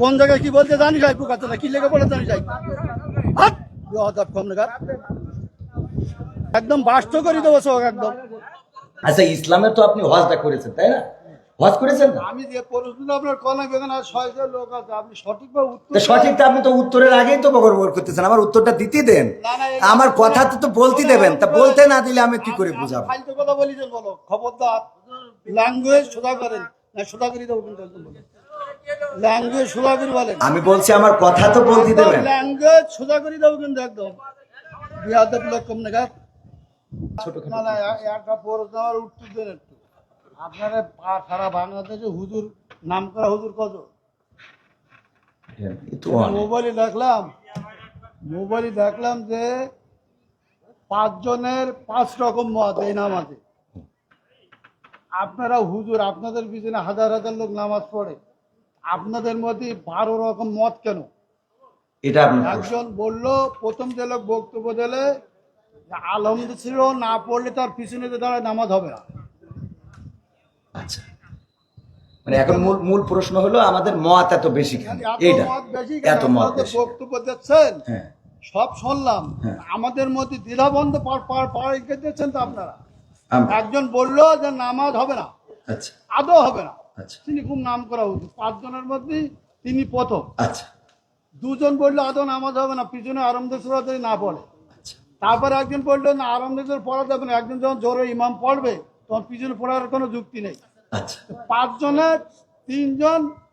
কোন জায়গায় কি বলতে জানি যাই পোকা কি লেগে বলে জানি যাই। একদম বাস্ত করে দেবো সব একদম। আচ্ছা ইসলামে তো আপনি হজটা করেছেন তাই না? হজ করেছেন না? আমি যে প্রশ্ন আপনার কলা বেগান ছয়জন লোক আছে। আপনি সঠিকভাবে উত্তর সঠিকটা আপনি তো উত্তরের আগেই তো বকর করতেছেন। আমার উত্তরটা দিতে দেন। আমার কথা তো তো বলতে দেবেন। তা বলতে না দিলে আমি কি করে বুঝাবো? কথা বলো খবরদার ল্যাঙ্গুয়েজ সোজা করেন। দেবো কিন্তু একদম ল্যাঙ্গুয়েজ বলেন। আমি বলছি আমার কথা তো বলতে দেবেন। ল্যাঙ্গুয়েজ দেবো কিন্তু একদম। বিয়াদব লোক কম না না একটা প্রশ্ন আমার উত্তর দেন একটু। আপনারা সারা বাংলাদেশে হুজুর নাম করা হুজুর কত? মোবাইলে দেখলাম মোবাইলে দেখলাম যে পাঁচজনের পাঁচ রকম মত এই নামাজে। আপনারা হুজুর আপনাদের পিছনে হাজার হাজার লোক নামাজ পড়ে। আপনাদের মধ্যে বারো রকম মত কেন? এটা একজন বলল প্রথম যে লোক বক্তব্য দিলে আলমদ ছিল না পড়লে তার পিছনে যে দাঁড়ায় নামাজ হবে না। আচ্ছা। মানে এখন মূল মূল প্রশ্ন হলো আমাদের মত এত বেশি কেন? এত মত বেশি এত? মত বক্তব্য দিচ্ছেন। হ্যাঁ। সব শুনলাম। হ্যাঁ। আমাদের মধ্যে দ্বিধাবন্ধ পার পার পার দিচ্ছেন তো আপনারা। একজন বলল যে নামাজ হবে না। আচ্ছা। আদৌ হবে না। আচ্ছা। তিনি খুব নাম করা উচিত। পাঁচজনের মধ্যে তিনি প্রথম। আচ্ছা। দুজন বলল আদৌ নামাজ হবে না? পিছনে আরামদেশ্বর যদি না পড়ে আচ্ছা। তারপরে একজন বলল না আরামদেশ্বর পড়া যাবে না। একজন যখন জোরে ইমাম পড়বে তখন পিছনে পড়ার কোনো যুক্তি নেই। আচ্ছা। পাঁচজনের তিনজন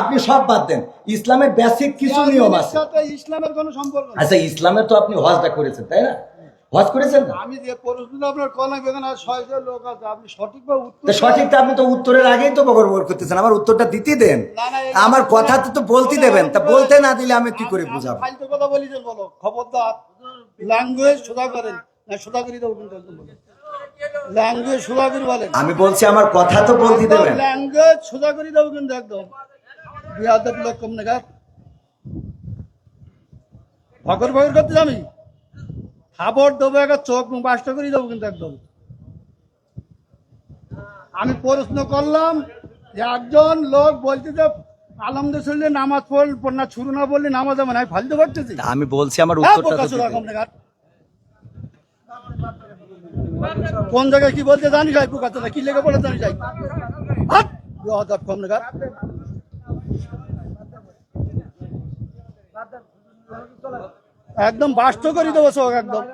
আপনি সব বাদ দেন। ইসলামের বেসিক কিছু নিয়ম আছে। ইসলামের কোনো সম্পর্ক আচ্ছা ইসলামের তো আপনি হজটা করেছেন তাই না? হজ করেছেন না আমি যে আপনার কলা বেগান আর ছয়জন লোক আছে। আপনি সঠিকভাবে উত্তর সঠিকটা আপনি তো উত্তরের আগেই তো বকর করতেছেন। আমার উত্তরটা দিতে দেন। আমার কথা তো তো বলতে দেবেন। তা বলতে না দিলে আমি কি করে বুঝাবো? ফালতু কথা বলিছেন বলো। খবরদার ল্যাঙ্গুয়েজ সোজা করেন। না সোজা করে দেবো কিন্তু একদম বলো ল্যাঙ্গুয়েজ সোজা করে বলেন। আমি বলছি আমার কথা তো বলতে দেবেন। ল্যাঙ্গুয়েজ সোজা করে দেবো কিন্তু একদম। বিয়াদব লোক কম নাগাদ ভগর ভগর করতে আমি খাবার দেবো একটা চোখ মুখ বাস্ত করে দেবো কিন্তু একদম। আমি প্রশ্ন করলাম যে একজন লোক বলছে যে আলমদুল্লাহ নামাজ পড়ল না ছুরু না বললে নামাজ হবে না ফালতু আমি বলছি আমার হ্যাঁ, উত্তরটা বোকা তো চোদা দিতে কম নাগাদ। কোন জায়গায় কি বলতে জানি যাই পোকা কি লেগে বলে জানি যাই নাগাদ। একদম বাস্ত করে দেবো সব একদম।